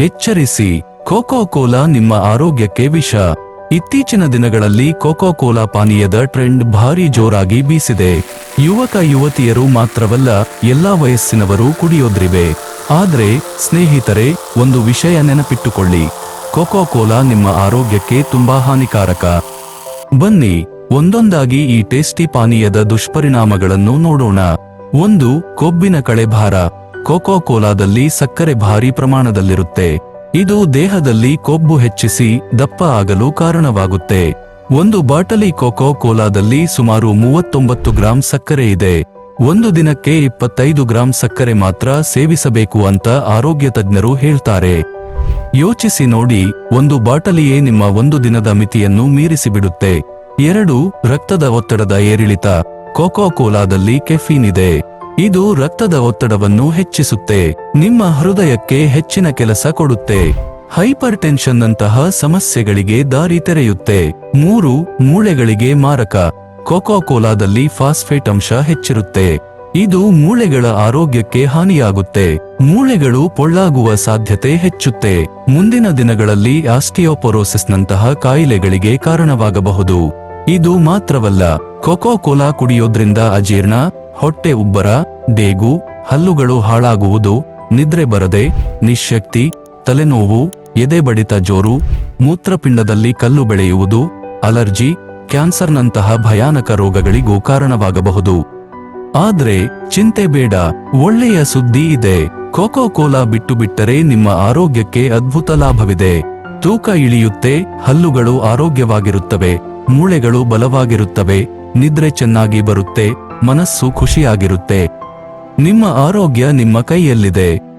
ಎಚ್ಚರಿಸಿ cocoa Cola ನಿಮ್ಮ ಆರೋಗ್ಯಕ್ಕೆ ವಿಷ. ಇತ್ತೀಚಿನ ದಿನಗಳಲ್ಲಿ ಕೋಕೋ ಕೋಲಾ ಪಾನೀಯದ ಟ್ರೆಂಡ್ ಭಾರಿ ಜೋರಾಗಿ ಬೀಸಿದೆ. ಯುವಕ ಯುವತಿಯರು ಮಾತ್ರವಲ್ಲ, ಎಲ್ಲಾ ವಯಸ್ಸಿನವರು ಕುಡಿಯೋದ್ರಿವೆ. ಆದ್ರೆ, ಸ್ನೇಹಿತರೆ, ಒಂದು ವಿಷಯ ನೆನಪಿಟ್ಟುಕೊಳ್ಳಿ. ಕೋಕೋ ಕೋಲಾ ನಿಮ್ಮ ಆರೋಗ್ಯಕ್ಕೆ ತುಂಬಾ ಹಾನಿಕಾರಕ. ಬನ್ನಿ, ಒಂದೊಂದಾಗಿ ಈ ಟೇಸ್ಟಿ ಪಾನೀಯದ ದುಷ್ಪರಿಣಾಮಗಳನ್ನು ನೋಡೋಣ. ಒಂದು ಕೊಬ್ಬಿನ ಕಳೆ ಭಾರ ಕೋಕೋ ಕೋಲಾದಲ್ಲಿ ಸಕ್ಕರೆ ಭಾರಿ ಪ್ರಮಾಣದಲ್ಲಿರುತ್ತೆ. ಇದು ದೇಹದಲ್ಲಿ ಕೊಬ್ಬು ಹೆಚ್ಚಿಸಿ ದಪ್ಪ ಆಗಲು ಕಾರಣವಾಗುತ್ತೆ. ಒಂದು ಬಾಟಲಿ ಕೋಕೋ ಕೋಲಾದಲ್ಲಿ ಸುಮಾರು ಮೂವತ್ತೊಂಬತ್ತು ಗ್ರಾಂ ಸಕ್ಕರೆ ಇದೆ. ಒಂದು ದಿನಕ್ಕೆ ಇಪ್ಪತ್ತೈದು ಗ್ರಾಂ ಸಕ್ಕರೆ ಮಾತ್ರ ಸೇವಿಸಬೇಕು ಅಂತ ಆರೋಗ್ಯ ತಜ್ಞರು ಹೇಳ್ತಾರೆ. ಯೋಚಿಸಿ ನೋಡಿ, ಒಂದು ಬಾಟಲಿಯೇ ನಿಮ್ಮ ಒಂದು ದಿನದ ಮಿತಿಯನ್ನು ಮೀರಿಸಿಬಿಡುತ್ತೆ. ಎರಡು, ರಕ್ತದ ಒತ್ತಡದ ಏರಿಳಿತ. ಕೋಕೋ ಕೋಲಾದಲ್ಲಿ ಕೆಫೀನ್ ಇದೆ. ಇದು ರಕ್ತದ ಒತ್ತಡವನ್ನು ಹೆಚ್ಚಿಸುತ್ತೆ. ನಿಮ್ಮ ಹೃದಯಕ್ಕೆ ಹೆಚ್ಚಿನ ಕೆಲಸ ಕೊಡುತ್ತೆ. ಹೈಪರ್ ಟೆನ್ಷನ್ ನಂತಹ ಸಮಸ್ಯೆಗಳಿಗೆ ದಾರಿ ತೆರೆಯುತ್ತೆ. ಮೂರು, ಮೂಳೆಗಳಿಗೆ ಮಾರಕ. ಕೋಕೋ ಕೋಲಾದಲ್ಲಿ ಫಾಸ್ಫೇಟ್ ಅಂಶ ಹೆಚ್ಚಿರುತ್ತೆ. ಇದು ಮೂಳೆಗಳ ಆರೋಗ್ಯಕ್ಕೆ ಹಾನಿಯಾಗುತ್ತೆ. ಮೂಳೆಗಳು ಪೊಳ್ಳಾಗುವ ಸಾಧ್ಯತೆ ಹೆಚ್ಚುತ್ತೆ. ಮುಂದಿನ ದಿನಗಳಲ್ಲಿ ಆಸ್ಟಿಯೋಪೊರೋಸಿಸ್ನಂತಹ ಕಾಯಿಲೆಗಳಿಗೆ ಕಾರಣವಾಗಬಹುದು. ಇದು ಮಾತ್ರವಲ್ಲ, ಕೊಕೋ ಕೋಲಾ ಕುಡಿಯೋದ್ರಿಂದ ಅಜೀರ್ಣ, ಹೊಟ್ಟೆ ಉಬ್ಬರ, ಡೇಗು, ಹಲ್ಲುಗಳು ಹಾಳಾಗುವುದು, ನಿದ್ರೆ ಬರದೆ ನಿಶಕ್ತಿ ತಲೆನೋವು ಎದೆ ಬಡಿತ ಜೋರು, ಮೂತ್ರಪಿಂಡದಲ್ಲಿ ಕಲ್ಲು ಬೆಳೆಯುವುದು, ಅಲರ್ಜಿ, ಕ್ಯಾನ್ಸರ್ನಂತಹ ಭಯಾನಕ ರೋಗಗಳಿಗೂ ಕಾರಣವಾಗಬಹುದು. ಆದ್ರೆ, ಚಿಂತೆ ಬೇಡ, ಒಳ್ಳೆಯ ಸುದ್ದಿ ಇದೆ. ಕೋಕೋ ಕೋಲಾ ಬಿಟ್ಟು ಬಿಟ್ಟರೆ ನಿಮ್ಮ ಆರೋಗ್ಯಕ್ಕೆ ಅದ್ಭುತ ಲಾಭವಿದೆ. ತೂಕ ಇಳಿಯುತ್ತೆ, ಹಲ್ಲುಗಳು ಆರೋಗ್ಯವಾಗಿರುತ್ತವೆ. ಮೂಳೆಗಳು ಬಲವಾಗಿರುತ್ತವೆ ನಿದ್ರೆ ಚೆನ್ನಾಗಿ ಬರುತ್ತೆ ಮನಸ್ಸು ಖುಷಿಯಾಗಿರುತ್ತೆ. ನಿಮ್ಮ ಆರೋಗ್ಯ ನಿಮ್ಮ ಕೈಯಲ್ಲಿದೆ.